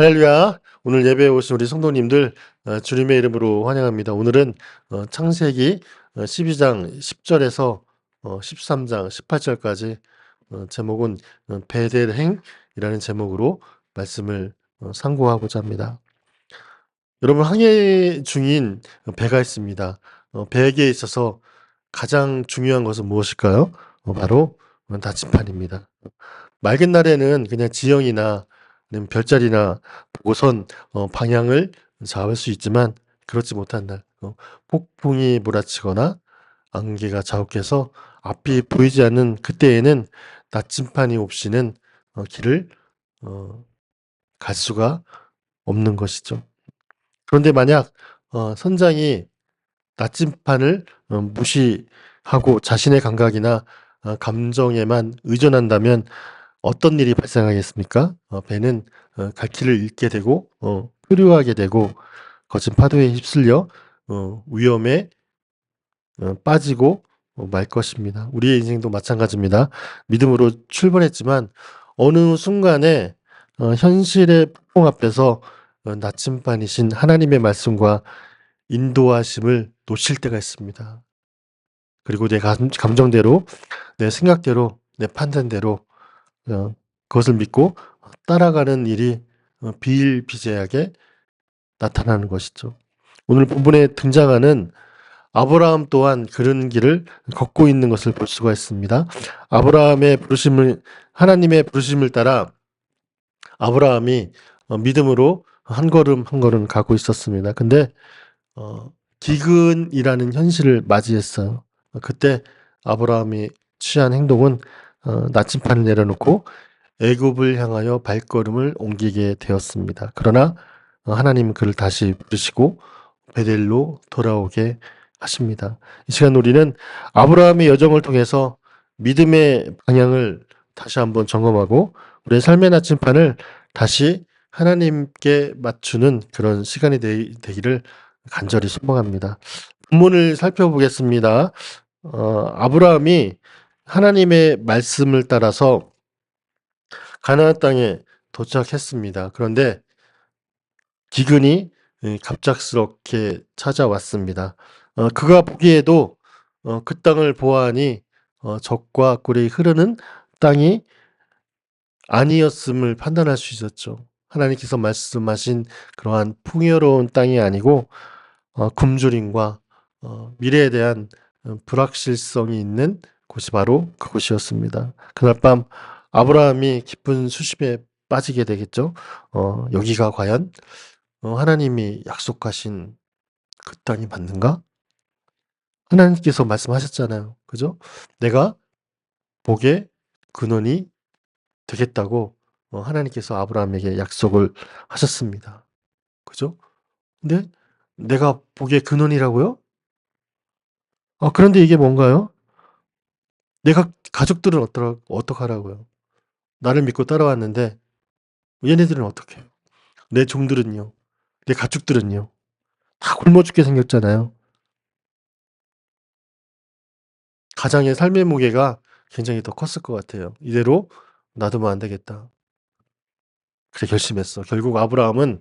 할렐루야. 오늘 예배에 오신 우리 성도님들 어, 주님의 이름으로 환영합니다. 오늘은 어, 창세기 어, 12장 10절에서 어, 13장 18절까지 어, 제목은 어, 베델행이라는 제목으로 말씀을 어, 상고하고자 합니다. 여러분 항해 중인 배가 있습니다. 어, 배에게 있어서 가장 중요한 것은 무엇일까요? 어, 바로 나침판입니다. 맑은 날에는 그냥 지형이나 별자리나 보고선 어, 방향을 잡을 수 있지만 그렇지 못한 날 어, 폭풍이 몰아치거나 안개가 자욱해서 앞이 보이지 않는 그때에는 나침판이 없이는 어, 길을 어, 갈 수가 없는 것이죠. 그런데 만약 어, 선장이 나침판을 어, 무시하고 자신의 감각이나 어, 감정에만 의존한다면 어떤 일이 발생하겠습니까? 어, 배는 어, 갈 길을 잃게 되고 어, 표류하게 되고 거친 파도에 휩쓸려 어, 위험에 어, 빠지고 어, 말 것입니다. 우리의 인생도 마찬가지입니다. 믿음으로 출발했지만 어느 순간에 어, 현실의 폭풍 앞에서 어, 나침반이신 하나님의 말씀과 인도하심을 놓칠 때가 있습니다. 그리고 내 감, 감정대로, 내 생각대로, 내 판단대로 어, 그것을 믿고 따라가는 일이 어, 비일비재하게 나타나는 것이죠. 오늘 본문에 등장하는 아브라함 또한 그런 길을 걷고 있는 것을 볼 수가 있습니다. 아브라함의 부르심을 하나님의 부르심을 따라 아브라함이 어, 믿음으로 한 걸음 한 걸음 가고 있었습니다. 근데 어, 기근이라는 현실을 맞이했어요. 그때 아브라함이 취한 행동은 어, 나침판을 내려놓고 애굽을 향하여 발걸음을 옮기게 되었습니다. 그러나 어, 하나님은 그를 다시 부르시고 베델로 돌아오게 하십니다. 이 시간 우리는 아브라함의 여정을 통해서 믿음의 방향을 다시 한번 점검하고 우리의 삶의 나침판을 다시 하나님께 맞추는 그런 시간이 되, 되기를 간절히 소망합니다. 본문을 살펴보겠습니다. 어, 아브라함이 하나님의 말씀을 따라서 가나안 땅에 도착했습니다. 그런데 기근이 갑작스럽게 찾아왔습니다. 어, 그가 보기에도 어, 그 땅을 보아하니 어, 적과 꿀이 흐르는 땅이 아니었음을 판단할 수 있었죠. 하나님께서 말씀하신 그러한 풍요로운 땅이 아니고 어, 굶주림과 어, 미래에 대한 어, 불확실성이 있는 곳이 바로 그곳이었습니다. 그날 밤 아브라함이 깊은 수심에 빠지게 되겠죠. 어, 여기가 과연 어, 하나님이 약속하신 그 땅이 맞는가? 하나님께서 말씀하셨잖아요. 그죠? 내가 복의 근원이 되겠다고 어, 하나님께서 아브라함에게 약속을 하셨습니다. 그죠? 근데 내가 복의 근원이라고요? 아, 그런데 이게 뭔가요? 내가 가족들은 어떠, 어떡하라고요? 나를 믿고 따라왔는데 얘네들은 어떻게 해요? 내 종들은요? 내 가축들은요? 다 굶어 죽게 생겼잖아요. 가장의 삶의 무게가 굉장히 더 컸을 것 같아요. 이대로 놔두면 안 되겠다. 그래 결심했어. 결국 아브라함은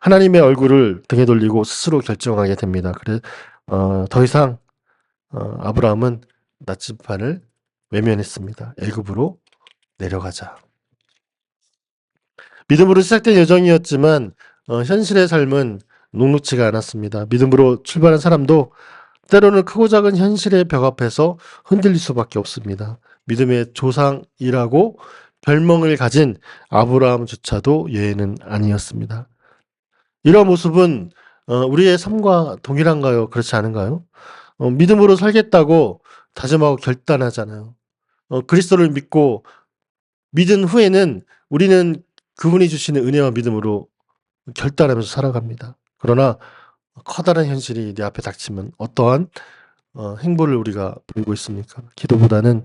하나님의 얼굴을 등에 돌리고 스스로 결정하게 됩니다. 그래 어, 더 이상 어, 아브라함은 나침판을 외면했습니다. 애굽으로 내려가자. 믿음으로 시작된 여정이었지만 어, 현실의 삶은 녹록치가 않았습니다. 믿음으로 출발한 사람도 때로는 크고 작은 현실의 벽 앞에서 흔들릴 수밖에 없습니다. 믿음의 조상이라고 별명을 가진 아브라함조차도 예외는 아니었습니다. 이런 모습은 어, 우리의 삶과 동일한가요? 그렇지 않은가요? 어, 믿음으로 살겠다고 다짐하고 결단하잖아요. 어, 그리스도를 믿고 믿은 후에는 우리는 그분이 주시는 은혜와 믿음으로 결단하면서 살아갑니다. 그러나 커다란 현실이 내 앞에 닥치면 어떠한 어, 행보를 우리가 보이고 있습니까? 기도보다는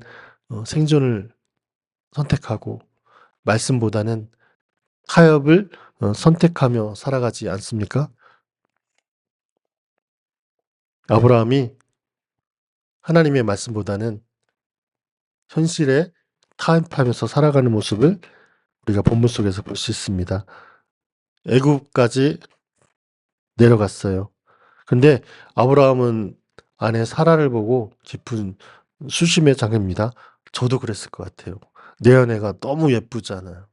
어, 생존을 선택하고 말씀보다는 타협을 어, 선택하며 살아가지 않습니까? 아브라함이 하나님의 말씀보다는 현실에 타협하면서 살아가는 모습을 우리가 본문 속에서 볼 수 있습니다. 애굽까지 내려갔어요. 근데 아브라함은 아내 사라를 보고 깊은 수심에 잠깁니다. 저도 그랬을 것 같아요. 내 아내가 너무 예쁘잖아요.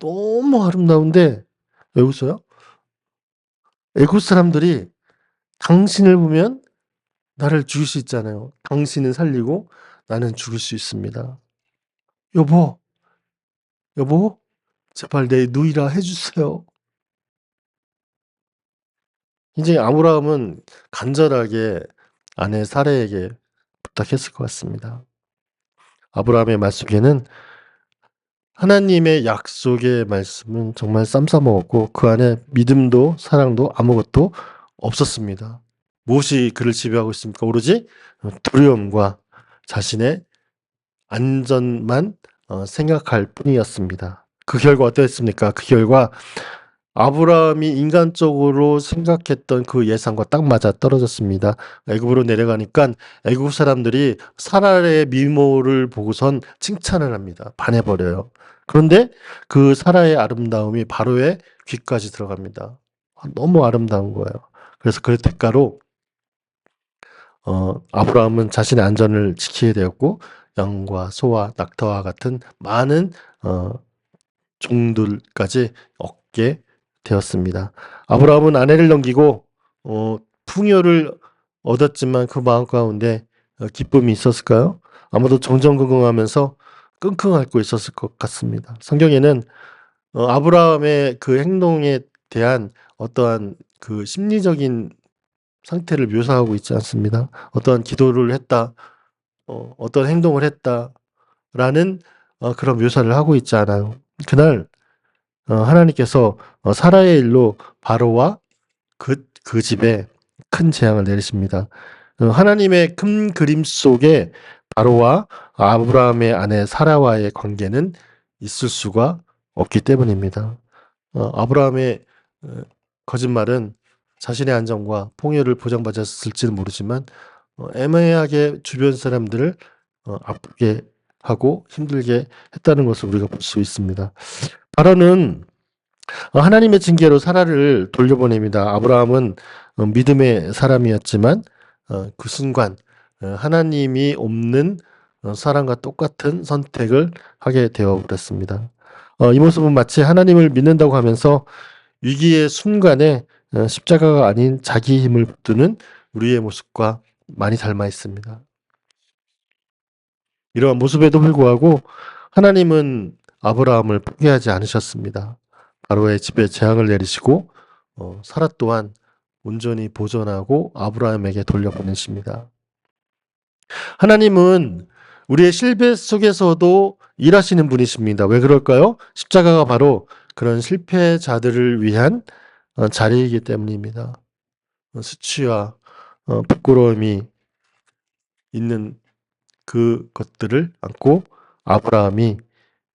너무 아름다운데 왜 웃어요? 애굽 사람들이 당신을 보면 나를 죽일 수 있잖아요. 당신은 살리고 나는 죽일 수 있습니다. 여보, 여보, 제발 내 누이라 해주세요. 이제 아브라함은 간절하게 아내 사라에게 부탁했을 것 같습니다. 아브라함의 말 속에는 하나님의 약속의 말씀은 정말 쌈 싸먹었고 그 안에 믿음도 사랑도 아무것도 없었습니다. 무엇이 그를 지배하고 있습니까? 오로지 두려움과 자신의 안전만 어, 생각할 뿐이었습니다. 그 결과 어떠했습니까? 그 결과 아브라함이 인간적으로 생각했던 그 예상과 딱 맞아 떨어졌습니다. 애굽으로 내려가니까 애굽 사람들이 사라의 미모를 보고선 칭찬을 합니다. 반해버려요. 그런데 그 사라의 아름다움이 바로의 귀까지 들어갑니다. 아, 너무 아름다운 거예요. 그래서 그 대가로 어, 아브라함은 자신의 안전을 지키게 되었고 양과 소와 낙타와 같은 많은 어, 종들까지 얻게 되었습니다. 아브라함은 아내를 넘기고 어, 풍요를 얻었지만 그 마음 가운데 어, 기쁨이 있었을까요? 아마도 정정긍긍하면서 끙끙 앓고 있었을 것 같습니다. 성경에는 어, 아브라함의 그 행동에 대한 어떠한 그 심리적인 상태를 묘사하고 있지 않습니다. 어떠한 기도를 했다, 어, 어떤 행동을 했다라는 어, 그런 묘사를 하고 있지 않아요. 그날 어, 하나님께서 어, 사라의 일로 바로와 그, 그 집에 큰 재앙을 내리십니다. 어, 하나님의 큰 그림 속에 바로와 아브라함의 아내 사라와의 관계는 있을 수가 없기 때문입니다. 어, 아브라함의 어, 거짓말은 자신의 안정과 풍요를 보장받았을지는 모르지만 어, 애매하게 주변 사람들을 어, 아프게 하고 힘들게 했다는 것을 우리가 볼 수 있습니다. 바로는 어, 하나님의 징계로 사라를 돌려보냅니다. 아브라함은 어, 믿음의 사람이었지만 어, 그 순간 어, 하나님이 없는 어, 사람과 똑같은 선택을 하게 되어 버렸습니다. 어, 이 모습은 마치 하나님을 믿는다고 하면서 위기의 순간에 어, 십자가가 아닌 자기 힘을 붙드는 우리의 모습과 많이 닮아 있습니다. 이러한 모습에도 불구하고 하나님은 아브라함을 포기하지 않으셨습니다. 바로의 집에 재앙을 내리시고 어, 사라 또한 온전히 보존하고 아브라함에게 돌려보내십니다. 하나님은 우리의 실패 속에서도 일하시는 분이십니다. 왜 그럴까요? 십자가가 바로 그런 실패자들을 위한 어, 자리이기 때문입니다. 어, 수치와 어, 부끄러움이 있는 그 것들을 안고 아브라함이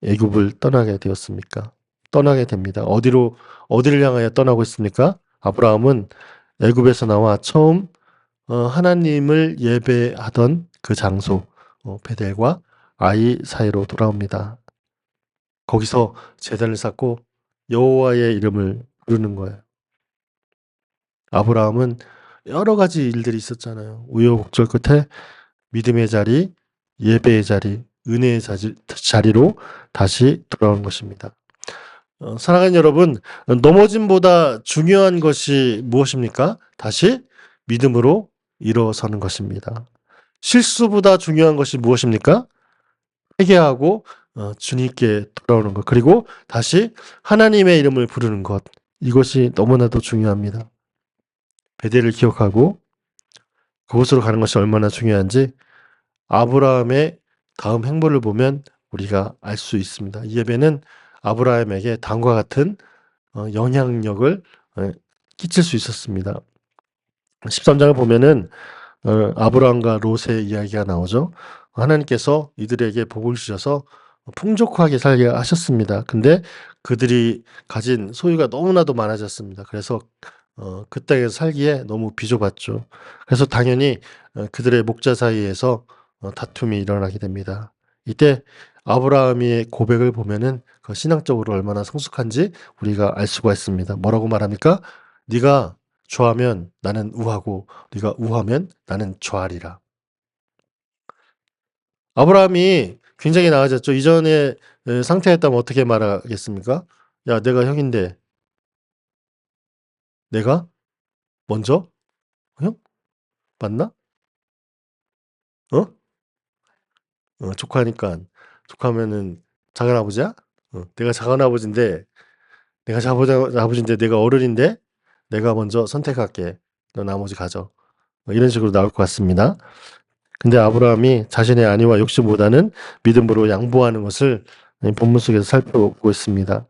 애굽을 떠나게 되었습니까? 떠나게 됩니다. 어디로 어디를 향하여 떠나고 있습니까? 아브라함은 애굽에서 나와 처음 어, 하나님을 예배하던 그 장소 어, 베델과 아이 사이로 돌아옵니다. 거기서 제단을 쌓고 여호와의 이름을 부르는 거예요. 아브라함은 여러 가지 일들이 있었잖아요. 우여곡절 끝에 믿음의 자리, 예배의 자리, 은혜의 자리, 자리 로 다시 돌아온 것입니다. 어, 사랑하는 여러분, 넘어짐보다 중요한 것이 무엇입니까? 다시 믿음으로 일어서는 것입니다. 실수보다 중요한 것이 무엇입니까? 회개하고 어, 주님께 돌아오는 것, 그리고 다시 하나님의 이름을 부르는 것. 이것이 너무나도 중요합니다. 베델을 기억하고 그곳으로 가는 것이 얼마나 중요한지 아브라함의 다음 행보를 보면 우리가 알 수 있습니다. 이 예배는 아브라함에게 다음과 같은 어, 영향력을 어, 끼칠 수 있었습니다. 13장을 보면은 어, 아브라함과 롯의 이야기가 나오죠. 하나님께서 이들에게 복을 주셔서 풍족하게 살게 하셨습니다. 근데 그들이 가진 소유가 너무나도 많아졌습니다. 그래서 어, 그 땅에서 살기에 너무 비좁았죠. 그래서 당연히 어, 그들의 목자 사이에서 어, 다툼이 일어나게 됩니다. 이때 아브라함의 고백을 보면은 그 신앙적으로 얼마나 성숙한지 우리가 알 수가 있습니다. 뭐라고 말합니까? 네가 좌하면 나는 우하고 네가 우하면 나는 좌하리라. 아브라함이 굉장히 나아졌죠. 이전의 에, 상태였다면 어떻게 말하겠습니까? 야, 내가 형인데 내가 먼저 형? 맞나? 어? 어, 조카니까 조카면은 작은 아버지야? 어, 내가 작은 아버지인데 내가 작은 아버지인데 내가 어른인데 내가 먼저 선택할게. 너 나머지 가져. 뭐 이런 식으로 나올 것 같습니다. 근데 아브라함이 자신의 안위와 욕심보다는 믿음으로 양보하는 것을 본문 속에서 살펴보고 있습니다.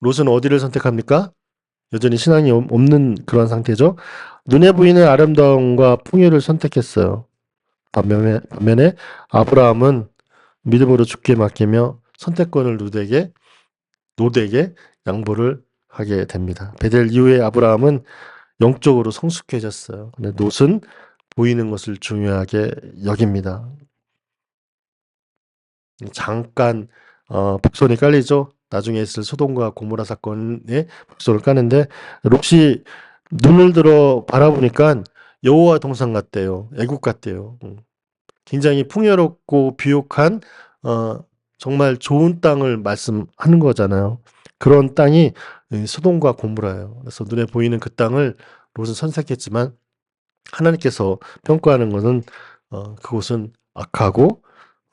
롯은 어디를 선택합니까? 여전히 신앙이 없- 없는 그런 상태죠. 눈에 보이는 아름다움과 풍요를 선택했어요. 반면에, 반면에 아브라함은 믿음으로 죽게 맡기며 선택권을 롯에게 롯에게 양보를 하게 됩니다. 베델 이후에 아브라함은 영적으로 성숙해졌어요. 근데 롯은 보이는 것을 중요하게 여깁니다. 잠깐 어, 복선이 깔리죠. 나중에 있을 소돔과 고모라 사건에 복선을 까는데 롯이 눈을 들어 바라보니까 여호와 동산 같대요. 애국 같대요. 음. 굉장히 풍요롭고 비옥한 어, 정말 좋은 땅을 말씀하는 거잖아요. 그런 땅이 이 소돔과 고모라예요. 그래서 눈에 보이는 그 땅을 롯은 선택했지만 하나님께서 평가하는 것은 어, 그곳은 악하고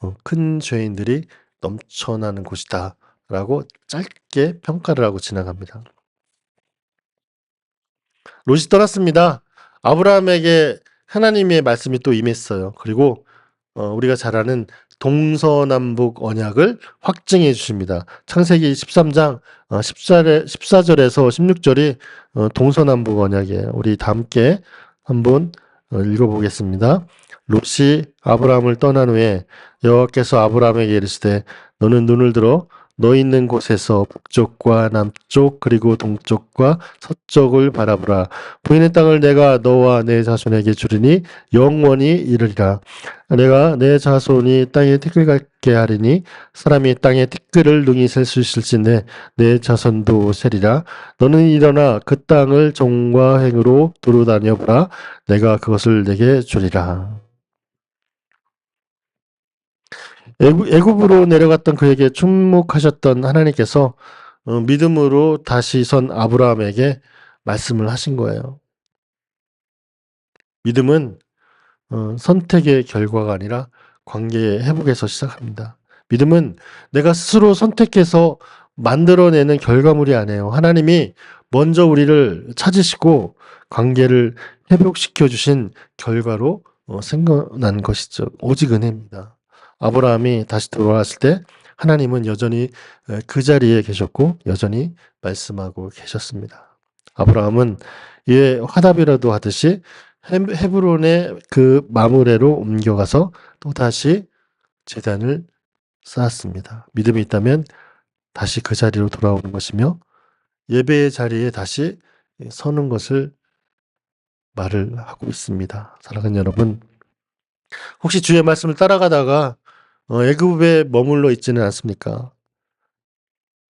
어, 큰 죄인들이 넘쳐나는 곳이다 라고 짧게 평가를 하고 지나갑니다. 롯이 떠났습니다. 아브라함에게 하나님의 말씀이 또 임했어요. 그리고 어, 우리가 잘 아는 동서남북 언약을 확증해 주십니다. 창세기 13장 어, 14절, 14절에서 16절이 어, 동서남북 언약이에요. 우리 다 함께 한번 어, 읽어보겠습니다. 롯이 아브라함을 떠난 후에 여호와께서 아브라함에게 이르시되 너는 눈을 들어 너 있는 곳에서 북쪽과 남쪽 그리고 동쪽과 서쪽을 바라보라. 보이는 땅을 내가 너와 내 자손에게 주리니 영원히 이르리라. 내가 내 자손이 땅에 티끌 같게 하리니 사람이 땅에 티끌을 능히 셀수 있을진데 내 자손도 세리라. 너는 일어나 그 땅을 종과 행으로 두루 다녀보라. 내가 그것을 내게 주리라. 애굽, 애굽 으로 내려갔던 그에게 충목하셨던 하나님께서 어, 믿음으로 다시 선 아브라함에게 말씀을 하신 거예요. 믿음은 어, 선택의 결과가 아니라 관계의 회복에서 시작합니다. 믿음은 내가 스스로 선택해서 만들어내는 결과물이 아니에요. 하나님이 먼저 우리를 찾으시고 관계를 회복시켜 주신 결과로 어, 생겨난 것이죠. 오직 은혜입니다. 아브라함이 다시 돌아왔을 때 하나님은 여전히 에, 그 자리에 계셨고 여전히 말씀하고 계셨습니다. 아브라함은 이에 화답이라도 하듯이 헤- 헤브론의 그 마무레로 옮겨가서 또 다시 재단을 쌓았습니다. 믿음이 있다면 다시 그 자리로 돌아오는 것이며 예배의 자리에 다시 서는 것을 말을 하고 있습니다. 사랑하는 여러분, 혹시 주의 말씀을 따라가다가 어, 애굽에 머물러 있지는 않습니까?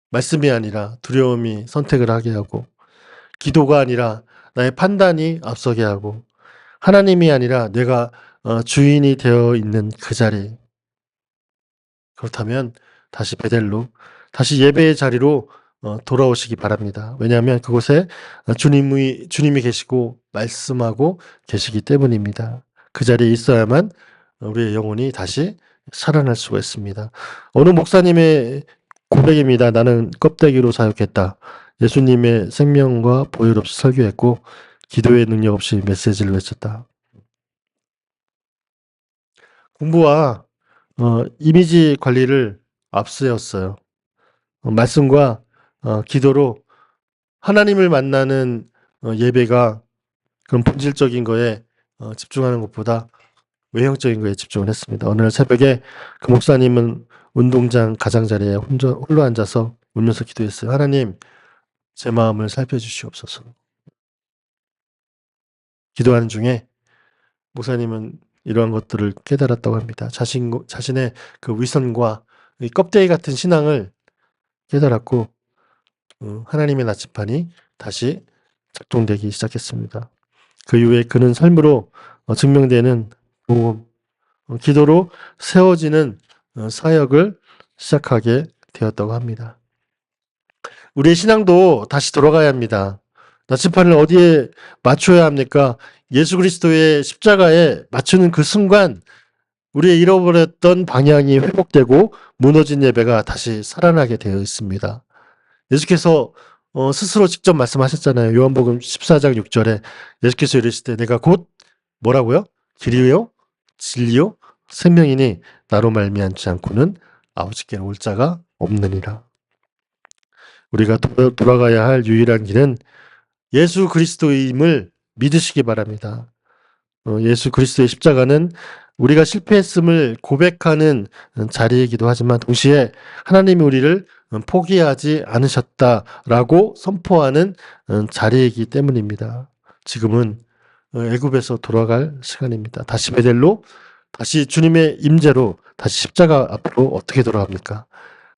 말씀이 아니라 두려움이 선택을 하게 하고 기도가 아니라 나의 판단이 앞서게 하고 하나님이 아니라 내가 어, 주인이 되어 있는 그 자리 그렇다면 다시 베델로 다시 예배의 자리로 어, 돌아오시기 바랍니다. 왜냐하면 그곳에 어, 주님이 주님이 계시고 말씀하고 계시기 때문입니다. 그 자리에 있어야만 우리의 영혼이 다시 살아날 수가 있습니다. 어느 목사님의 고백입니다. 나는 껍데기로 사역했다. 예수님의 생명과 보혈 없이 설교했고 기도의 능력 없이 메시지를 외쳤다. 공부와 어, 이미지 관리를 앞세웠어요. 어, 말씀과 어, 기도로 하나님을 만나는 어, 예배가 그런 본질적인 거에 어, 집중하는 것보다 외형적인 거에 집중을 했습니다. 어느 날 새벽에 그 목사님은 운동장 가장자리에 혼자, 홀로 앉아서 울면서 기도했어요. 하나님, 제 마음을 살펴주시옵소서. 기도하는 중에 목사님은 이러한 것들을 깨달았다고 합니다. 자신, 자신의 그 위선과 이 껍데기 같은 신앙을 깨달았고 어, 하나님의 나침판이 다시 작동되기 시작했습니다. 그 이후에 그는 삶으로 어, 증명되는 복음, 어, 기도로 세워지는 어, 사역을 시작하게 되었다고 합니다. 우리의 신앙도 다시 돌아가야 합니다. 나침판을 어디에 맞춰야 합니까? 예수 그리스도의 십자가에 맞추는 그 순간 우리의 잃어버렸던 방향이 회복되고 무너진 예배가 다시 살아나게 되어 있습니다. 예수께서 어, 스스로 직접 말씀하셨잖아요. 요한복음 14장 6절에 예수께서 이르실 때 내가 곧 뭐라고요? 길이요, 진리요, 생명이니 나로 말미암지 않고는 아버지께 올 자가 없느니라. 우리가 도- 돌아가야 할 유일한 길은 예수 그리스도임을 믿으시기 바랍니다. 어, 예수 그리스도의 십자가는 우리가 실패했음을 고백하는 음, 자리이기도 하지만 동시에 하나님이 우리를 음, 포기하지 않으셨다라고 선포하는 음, 자리이기 때문입니다. 지금은 어, 애굽에서 돌아갈 시간입니다. 다시 베델로, 다시 주님의 임재로, 다시 십자가 앞으로 어떻게 돌아갑니까?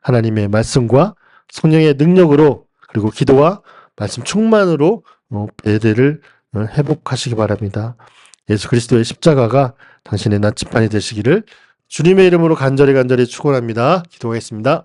하나님의 말씀과 성령의 능력으로 그리고 기도와 말씀 충만으로 어, 베델을 어, 회복하시기 바랍니다. 예수 그리스도의 십자가가 당신의 나침판이 되시기를 주님의 이름으로 간절히 간절히 축원합니다. 기도하겠습니다.